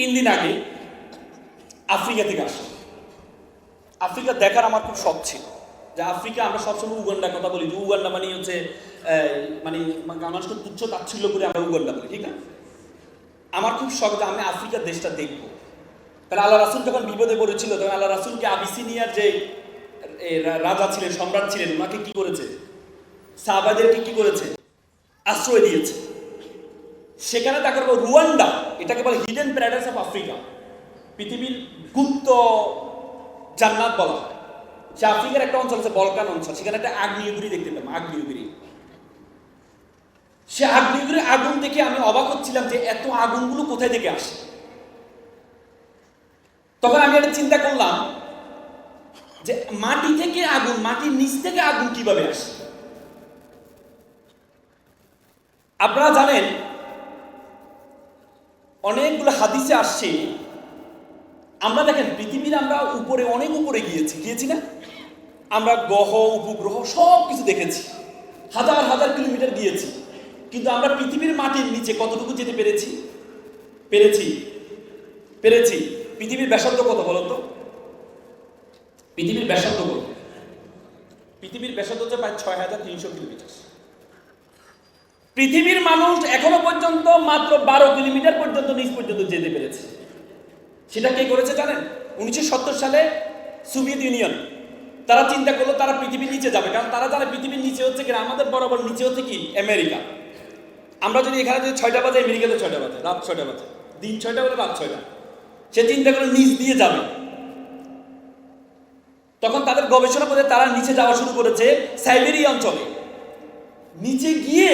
তিন দিন আগে আফ্রিকা থেকে আসলাম আফ্রিকা দেখার আমার খুব শখ ছিল যে আফ্রিকা আমরা সবসময় উগান্ডার কথা বলি, যে উগান্ডা মানে হচ্ছে মানে মানুষকে তুচ্ছ তাচ্ছিল্য করে আমরা উগান্ডা বলি, ঠিক না আমার খুব শখ যে আমি আফ্রিকার দেশটা দেখব। তাহলে আল্লাহ রাসুল যখন বিপদে পড়েছিল, তখন আল্লাহ রাসুলকে আবিসিনিয়ার যে রাজা ছিলেন, সম্রাট ছিলেন ওনাকে কি করেছে? সাহাবাদেরকে কি করেছে? আশ্রয় দিয়েছে। সেখানে তাকে বলে রুয়ান্ডা। এটাকে বলে হিডেন প্যারাডাইস অফ আফ্রিকা পৃথিবীর গুপ্ত জান্নাত বলা হয়। সে আফ্রিকার একটা অঞ্চল আছে, বলকান অঞ্চল। সেখানে একটা আগ্নেয়গিরি দেখতে পেলাম, আগ্নেয়গিরি। সে আগ্নেয়গিরির আগুন দেখে আমি অবাক হচ্ছিলাম যে এত আগুনগুলো কোথায় থেকে আসে? তখন আমি একটা চিন্তা করলাম যে মাটি থেকে আগুন, মাটির নিচ থেকে আগুন কীভাবে আসে? আপনারা জানেন অনেকগুলো হাদিসে আসছে, আমরা দেখেন পৃথিবীর আমরা উপরে, অনেক উপরে গিয়েছি গিয়েছি না? আমরা গ্রহ, উপগ্রহ সব কিছু দেখেছি। হাজার হাজার কিলোমিটার গিয়েছি। কিন্তু আমরা পৃথিবীর মাটির নিচে কতটুকু যেতে পেরেছি? পেরেছি। পেরেছি। পৃথিবীর ব্যাসার্ধ কত বলো তো? পৃথিবীর ব্যাসার্ধ কত? পৃথিবীর ব্যাসার্ধ হচ্ছে প্রায় ছয় হাজার তিনশো কিলোমিটার। পৃথিবীর মানুষ এখনও পর্যন্ত মাত্র বারো কিলোমিটার পর্যন্ত নিচ পর্যন্ত যেতে পেরেছে। সেটা কে করেছে জানেন? উনিশশো সত্তর সালে সোভিয়েত ইউনিয়ন। তারা চিন্তা করল তারা পৃথিবীর নিচে যাবে, কারণ তারা জানে পৃথিবীর নিচে হচ্ছে কি আমাদের বরাবর নিচে হচ্ছে কি? আমেরিকা। আমরা যদি এখানে যদি ছয়টা বাজে, আমেরিকাতে ছয়টা বাজে, রাত ছয়টা বাজে, দিন ছয়টা বাজে, রাত ছয়টা। সে চিন্তা করে নিচ দিয়ে যাবে। তখন তাদের গবেষণা করে তারা নিচে যাওয়া শুরু করেছে সাইবেরিয়া অঞ্চলে। নিচে গিয়ে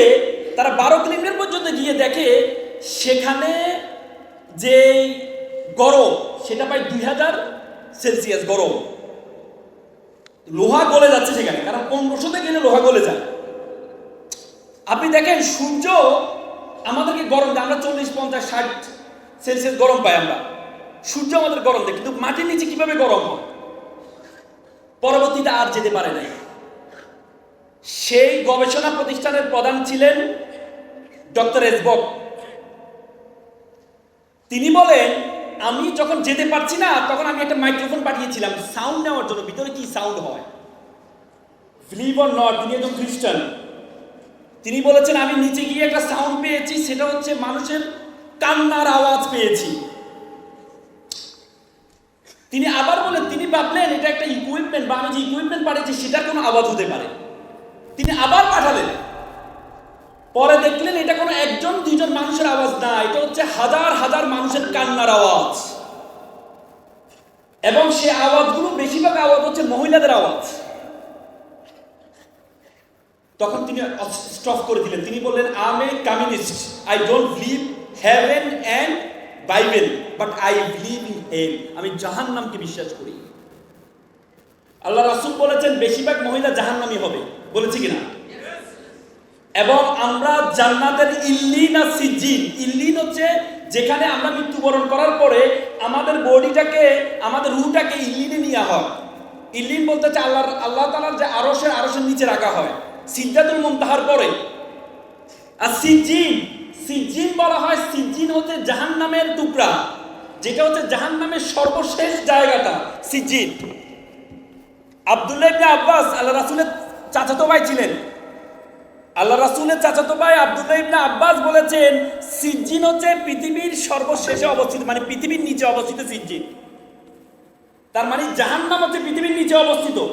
তারা বারো কিলোমিটার পর্যন্ত গিয়ে দেখে, সেখানে যে গরম, সেটা প্রায় দুই হাজার সেলসিয়াস গরম। লোহা গলে যাচ্ছে সেখানে, কারণ পনেরোশোতে গেলে লোহা গলে যায়। আপনি দেখেন, সূর্য আমাদেরকে গরম দেয়, আমরা চল্লিশ, পঞ্চাশ, ষাট সেলসিয়াস গরম পাই আমরা। সূর্য আমাদের গরম দেয়, কিন্তু মাটির নিচে কীভাবে গরম হয়? পরবর্তীতে আর যেতে পারে নাই। সেই গবেষণা প্রতিষ্ঠানের প্রধান ছিলেন ডক্টর এসবক, তিনি বলেন, আমি যখন যেতে পারছি না, তখন আমি একটা মাইক্রোফোন পাঠিয়েছিলাম, সাউন্ড নেওয়ার জন্য, ভিতরে কি সাউন্ড হয়? তিনি একজন খ্রিস্টান। তিনি বলেছেন, আমি নিচে গিয়ে একটা সাউন্ড পেয়েছি, সেটা হচ্ছে মানুষের কান্নার আওয়াজ পেয়েছি। তিনি আবার বলেন তিনি ভাবলেন, এটা একটা ইকুইপমেন্ট বা আমি যে ইকুইপমেন্ট পাঠিয়েছি, সেটার কোনো আওয়াজ হতে পারে। তিনি আবার পাঠালেন পরে দেখলেন এটা কোনো একজন, দুইজন মানুষের আওয়াজ না, এটা হচ্ছে হাজার হাজার মানুষের কান্নার আওয়াজ। এবং সে আওয়াজগুলো বেশিরভাগ আওয়াজ হচ্ছে মহিলাদের আওয়াজ। তখন তিনি স্টপ করে দিলেন। তিনি বললেন I'm a communist I don't believe heaven and Bible but I believe in hell আমি জাহান্নামকে বিশ্বাস করি। আল্লাহ রাসূল বলেছেন, বেশিরভাগ মহিলা জাহান্নামী হবে। বলেছি কিনা? এবং আমরা জান্নাতের ইল্লিন আর সিজিন। ইল্লিন হচ্ছে যেখানে আমরা মৃত্যুবরণ করার পরে আমাদের বডিটাকে, আমাদের রুটাকে ইল্লিনে নেওয়া হয়। ইল্লিন বলতে হচ্ছে আল্লাহ আল্লাহ তালার যে আরসের আরসের নিচে রাখা হয়। সিদ্ধাতুল মুমতাহার পরে। আর সিজিন সিজিন বলা হয়, সিজিন হচ্ছে জাহান্নামের টুকরা, যেটা হচ্ছে জাহান্নামের সর্বশেষ জায়গাটা, সিজিন। আব্দুল্লাহ আব্বাস আল্লাহ রাসূলের চাচাতো ভাই ছিলেন। আল্লাহ রাসূলের চাচাতো ভাই আব্দুল্লাহ ইবনে আব্বাস বলেছেন, সিজ্জিন হচ্ছে পৃথিবীর সর্বশেষে অবস্থিত মানে পৃথিবীর নিচে অবস্থিত সিজ্জিন। তার মানে জাহান্নাম হচ্ছে পৃথিবীর নিচে অবস্থিত।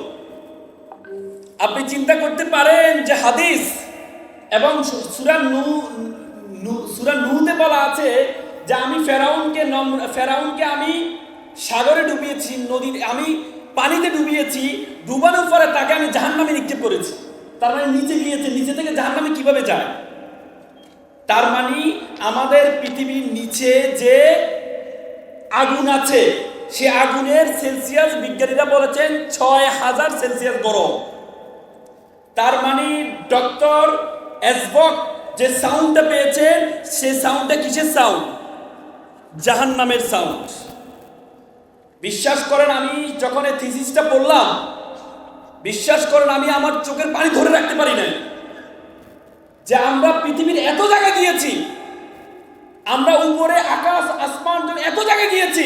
আপনি চিন্তা করতে পারেন যে হাদিস এবং সুরা নু, সুরা নুতে বলা আছে যে আমি ফেরাউনকে নম- ফেরাউনকে আমি সাগরে ডুবিয়েছি, নদীতে, আমি পানিতে ডুবিয়েছি, ডুবানোর পরে তাকে আমি জাহান্নামে নিক্ষেপ করেছি। তার মানে নিচে গিয়েছে, নিচে থেকে জাহান্নামে কীভাবে যায়? তার মানে আমাদের পৃথিবীর নিচে যে আগুন আছে, সে আগুনের সেলসিয়াস বিজ্ঞানীরা বলেছেন ছয় হাজার সেলসিয়াস গরম। তার মানে ডক্টর এসবক যে সাউন্ডটা পেয়েছেন, সে সাউন্ডটা কিসের সাউন্ড জাহান নামের সাউন্ড বিশ্বাস করেন, আমি যখন এই থিসিসটা পড়লাম বিশ্বাস করেন, আমি আমার চোখের পানি ধরে রাখতে পারি না যে আমরা পৃথিবীর এত জায়গা গিয়েছি, আমরা উপরে আকাশ, আসমান এত জায়গায় গিয়েছি,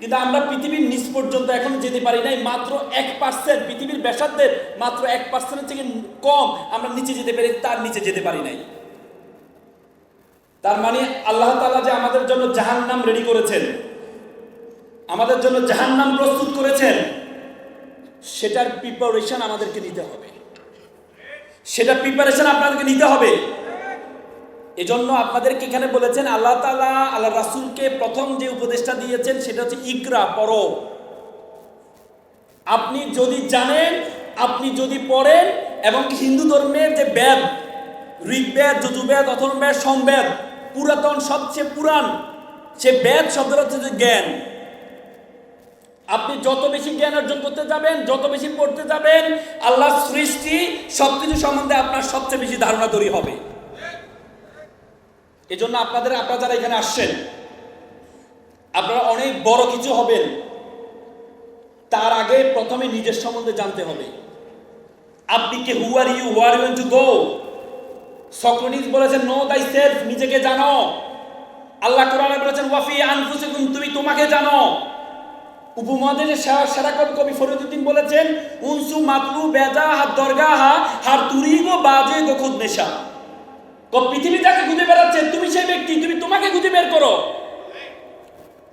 কিন্তু আমরা পৃথিবীর নিচ পর্যন্ত এখন যেতে পারি নাই, মাত্র এক পার্সেন্ট পৃথিবীর ব্যাসার্ধের মাত্র এক পার্সেন্টের থেকে কম আমরা নিচে যেতে পারি, তার নিচে যেতে পারি নাই। তার মানে আল্লাহ তাআলা যে আমাদের জন্য জাহান্নাম রেডি করেছেন, আমাদের জন্য জাহান্নাম প্রস্তুত করেছেন সেটার প্রিপারেশন আমাদেরকে নিতে হবে। সেটা প্রিপারেশন আপনাদেরকে নিতে হবে। এজন্য আপনাদেরকে এখানে বলেছেন, আল্লাহ তালা আল্লাহ রাসূলকে প্রথম যে উপদেশটা দিয়েছেন সেটা হচ্ছে ইকরা, পড়ো। আপনি যদি জানেন, আপনি যদি পড়েন, এবং হিন্দু ধর্মের যে বেদ, ঋগ্বেদ যজুবেদ অথর্ববেদ সমবেদ পুরাতন সবচেয়ে পুরান সে বেদ শব্দের হচ্ছে জ্ঞান। আপনি যত বেশি জ্ঞান অর্জন করতে যাবেন, যত বেশি পড়তে যাবেন আল্লাহ সৃষ্টি সবকিছু সম্বন্ধে আপনার সবচেয়ে বেশি ধারণা তৈরি হবে। এজন্য আপনাদের, আপনারা যারা এখানে আসছেন, আপনারা অনেক বড় কিছু হবেন। তার আগে প্রথমে নিজের সম্বন্ধে জানতে হবে। আপনি কে who are you where you to go Socrates বলেছেন নো দাই সেলফ নিজেকে জানো। আল্লাহ কোরআনে বলেছেন ওয়াফি আনফুসিকুম, তুমি তোমাকে জানো। উপমহাদেশের সেরা কবি কবি ফরিদুদ্দিন বলেছেন, উনসু মাতলু বেজা হাত দরগা হা হার তুরি বাজে গো খুদ নেশা। পৃথিবী যাকে খুঁজে বেড়াচ্ছে, তুমি সেই ব্যক্তি, তুমি তোমাকে খুঁজে বের করো।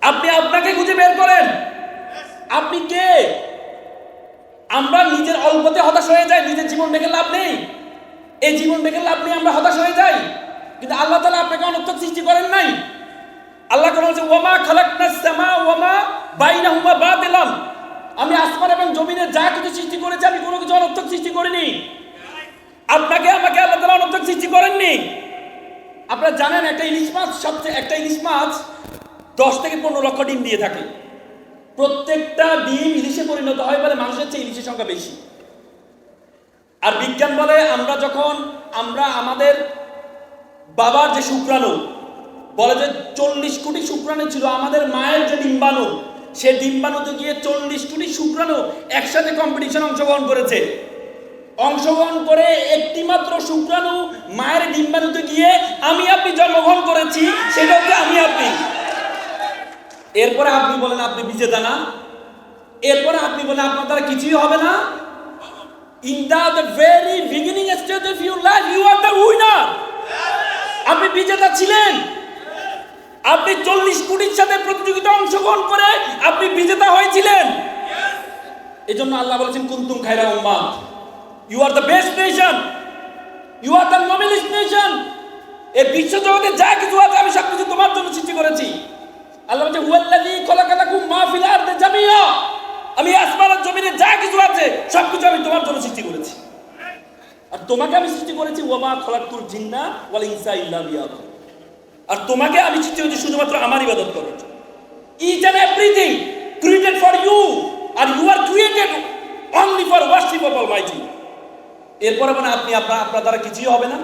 আপনি আপনাকে খুঁজে বের করেন। আপনি কে? আমরা নিজের অল্পতে হতাশ হয়ে যাই, নিজের জীবন দেখে লাভ নেই। এই জীবন দেখে লাভ নেই, আমরা হতাশ হয়ে যাই। কিন্তু আল্লাহ তালা আপনাকে অনর্থক সৃষ্টি করেন নাই। আল্লাহ বলছে ওমা খালাকনাস সামা ওমা বাইনাহুমা বাতিলাম। আমি আসমান এবং জমিনে যা কিছু সৃষ্টি করেছি, আমি কোনো কিছু অনর্থক সৃষ্টি করিনি। আপনাকে, আমাকে আল্লাহ তালা অনর্থক সৃষ্টি করেননি। আপনারা জানেন, একটা ইলিশ মাছ সবচেয়ে একটা ইলিশ মাছ দশ থেকে পনেরো লক্ষ ডিম দিয়ে থাকে। প্রত্যেকটা ডিম ইলিশে পরিণত হয় বলে মানুষের চেয়ে ইলিশের সংখ্যা বেশি। আর বিজ্ঞান বলে, আমরা যখন আমরা আমাদের বাবার যে শুক্রাণু, বলে যে চল্লিশ কোটি শুক্রাণু ছিল, আমাদের মায়ের যে ডিম্বাণু সে ডিম্বাণুতে গিয়ে চল্লিশ কোটি শুক্রাণু একসাথে কম্পিটিশন অংশগ্রহণ করেছে। অংশগ্রহণ করে একটি মাত্র শুক্রাণু মায়ের ডিম্বাণুতে গিয়ে আমি আপনি জন্মগ্রহণ করেছি, সেটা আমি আপনি। এরপরে আপনি বলেন, আপনি বিজেতা না এরপরে আপনি বলেন, আপনার দ্বারা কিছুই হবে না। In the very beginning stage of your life you are the winner আপনি বিজেতা ছিলেন আপনি চল্লিশ কোটির সাথে প্রতিযোগিতা অংশগ্রহণ করে আপনি বিজেতা হয়েছিলেন। এই জন্য আল্লাহ বলেছেন, কুন্তুম খাইরা উম্মাদ you are the best nation you are the nominist nation এই বিশ্ব জগতে যা কিছু আছে, আমি সব কিছু তোমার জন্য সৃষ্টি করেছি। আল্লাহ বলছে হুয়াল্লাযী খলাকালাকুম মা ফিল আরদি জামিয়া। আমি আসমানের জমিনে যা কিছু আছে সব কিছু আমি তোমার জন্য সৃষ্টি করেছি। আর তোমাকে আমি সৃষ্টি করেছি ওয়ামা খলাকুল জিন্না ওয়াল ইনসা ইল্লা লিয়াবুদুন। আর তোমাকে আমি চিঠি হচ্ছে শুধুমাত্র আমার ইবাদত করার জন্য each and everything created for you are you are created only for worship of almighty এরপরে মানে আপনি আপনার আপনার দ্বারা কিছুই হবে না।